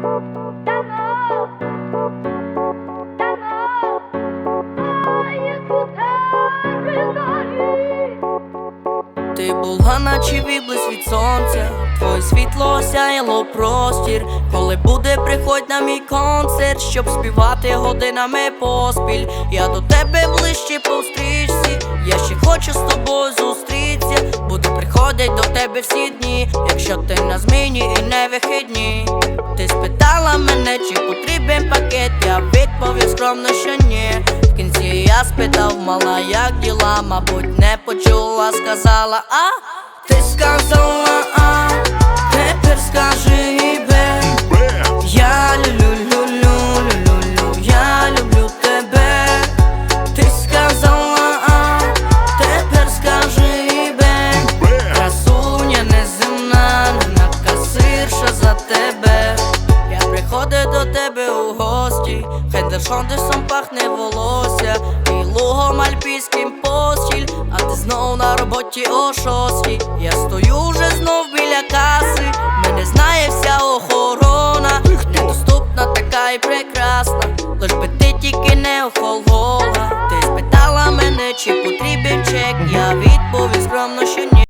Ти була, наче віблис від сонця, твоє світло осяяло простір. Коли буде, приходь на мій концерт, щоб співати годинами поспіль. Я до тебе ближче по стрічці, я ще хочу з тобою зустрітися. Буду приходить до тебе всі дні, якщо ти на зміні і не вихідні. Скромно, що ні. В кінці я спитав, мала, як діла, мабуть, не почула, сказала, а ти сказала, а тепер скажи і бе. Я люблю, люблю, люблю, я люблю тебе. Ти сказала, а тепер скажи і бе. Красуня неземна, не накасирша за тебе до тебе у гості, хай дершондешсом пахне волосся, і лугом альпійським постіль, а ти знов на роботі о шостій. Я стою вже знов біля каси, мене знає вся охорона, недоступна така і прекрасна, лиш би ти тільки не охолола. Ти спитала мене, чи потрібен чек, я вірю